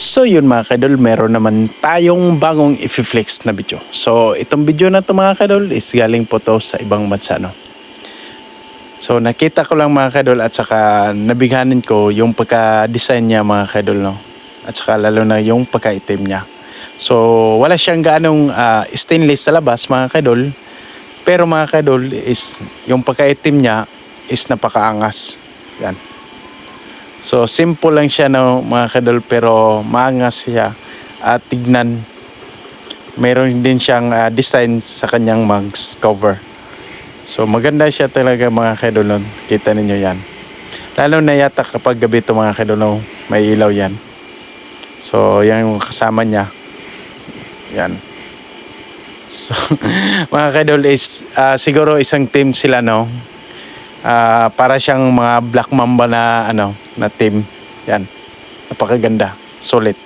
So yun mga kadol, meron naman tayong bagong i-flex na video. So itong video na to mga kadol is galing po to sa ibang bansa no. So nakita ko lang mga kadol at saka nabighanin ko yung pagka-design niya mga kadol no. At saka lalo na yung pagka-itim niya. So wala siyang ganong ah, stainless sa labas mga kadol. Pero mga kadol is yung pagka-itim niya is napakaangas. Yan. So simple lang siya no mga kadol pero maangas siya at tignan. Meron din siyang ah, design sa kanyang mugs cover. So maganda siya talaga mga kadol. Kita ninyo yan. Lalo na yata kapag gabi to mga kadol may ilaw yan. So yan yung kasama niya. Yan. So mga kadol is ah, siguro isang team sila no. Ah, para siyang mga Black Mamba na ano na team. Yan. Napakaganda. Solid.